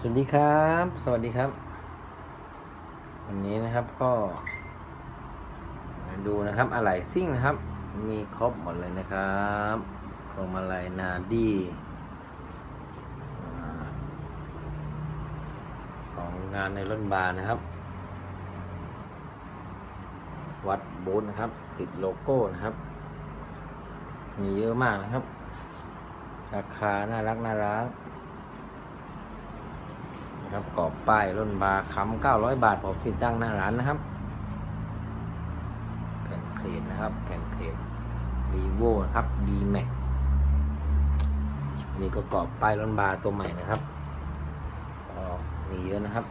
สวัสดีครับ สวัสดีครับ วันนี้นะครับก็ดูนะครับอะไหล่ซิ่งนะครับ มีครบหมดเลยนะครับพวงมาลัยนาดีของงานในรถบาร์นะครับ วัดบูธนะครับ ติดโลโก้นะครับ มีเยอะมากนะครับ ราคาน่ารักน่ารัก นะครับกรอบป้ายร่นบาร์ค้ำ900บาทผมติดตั้งหน้าร้านนะครับ แผ่นเพจนะครับ แผ่นเพจรีโวนะครับ d m a x นี่ก็กรอบป้ายร่นบาตัวใหม่นะครับก็มีเยอะนะครับ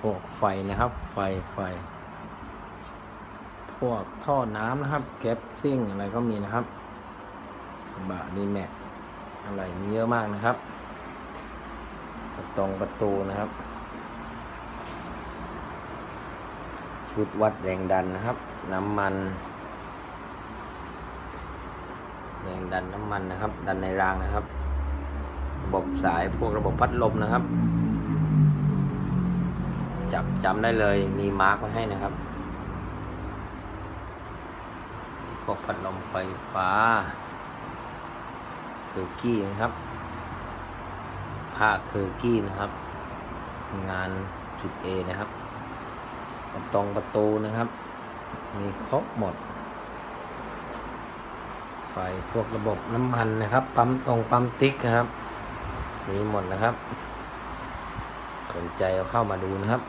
พวกไฟนะครับ ไฟไฟ พวกท่อน้ำนะครับ แก๊ปซิ่งอะไรก็มีนะครับ บาดีแม็ก อะไรมีเยอะมากนะครับตรงประตูนะครับ ชุดวัดแรงดันนะครับ น้ำมัน แรงดันน้ำมันนะครับ ดันในรางนะครับ ระบบสายพวกระบบพัดลมนะครับ จับจำได้เลยมีมาร์กไว้ให้นะครับพวกพัดลมไฟฟ้า เคอร์กี้นะครับภาคเคอร์กี้นะครับ งาน 10A นะครับตรงประตูนะครับ มีครบหมด ไฟพวกระบบน้ำมันนะครับ ปั๊มตรงปั๊มติ๊กนะครับ มีหมดนะครับ สนใจเอาเข้ามาดูนะครับ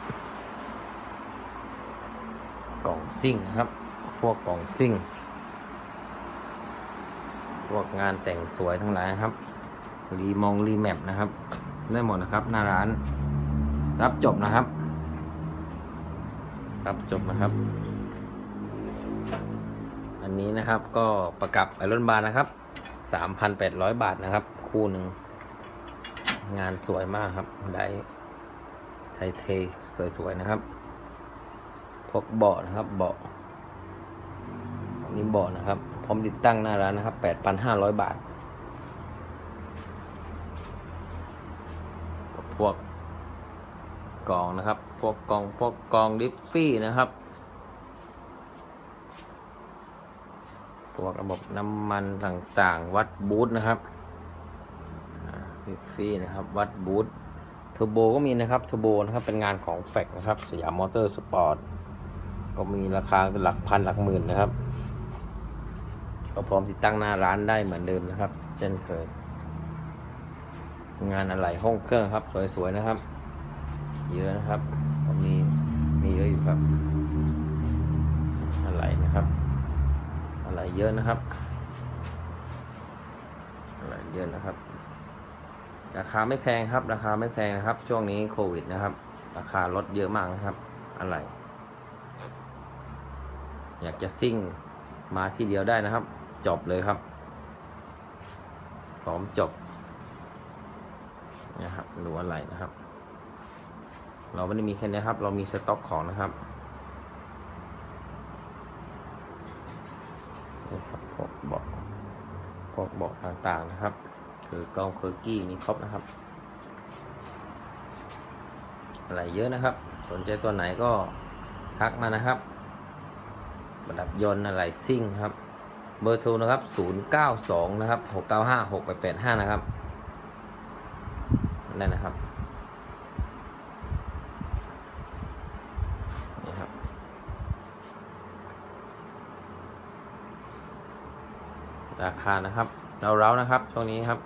กล่องซิ่งนะครับ พวกกล่องซิ่ง พวกงานแต่งสวยทั้งหลายครับ รีมองรีแมปนะครับ ได้หมดนะครับ หน้าร้าน รับจบนะครับ รับจบนะครับ อันนี้นะครับก็ประกับไอรอนบาร์นะครับ 3,800 บาทนะครับ คู่หนึ่ง งานสวยมากครับ ได้ไทเทสวยๆนะครับ พวกเบาะนะครับเบาะ นนี้เบาะนะครับ พร้อมติดตั้งหน้าร้านนะครับ 8,500 บาท พวกกล่องนะครับ พวกกล่อง พวกกล่องดิฟฟี่นะครับ พวกระบบน้ำมันต่างๆ วัดบูทนะครับดิฟฟี่นะครับ วัดบูทเทอร์โบก็มีนะครับ เทอร์โบนะครับ เป็นงานของแฟกนะครับ สยามมอเตอร์สปอร์ต ก็มีราคาหลักพันหลักหมื่นนะครับ ก็พร้อมติดตั้งหน้าร้านได้เหมือนเดิมนะครับ เช่นเคย งานอะไหล่ห้องเครื่องครับ สวยๆนะครับ เยอะนะครับมีมีเยอะอยู่ครับอะไหล่นะครับอะไหล่เยอะนะครับอะไหล่เยอะนะครับ ราคาไม่แพงครับ ราคาไม่แพงนะครับ ช่วงนี้โควิดนะครับ ราคาลดเยอะมากนะครับอะไหล่อยากจะซิ่งมาที่เดียวได้นะครับ จบเลยครับ พร้อมจบนะครับดูอะไรนะครับ เราไม่ได้มีแค่นี้ครับ เรามีสต็อกของนะครับนี่ครับพวกเบอกพวกเบอกต่างๆนะครับ คือกล้องเคอร์กี้มีครบนะครับ อะไรเยอะนะครับ สนใจตัวไหนก็ทักมานะครับ ประดับยนต์อะไรซิ่งครับ เบอร์โทรนะครับ 092 นะครับ 695 6885 นะครับ นั่นนะครับ นี่ครับ ราคานะครับ เราๆนะครับ ช่วงนี้ครับ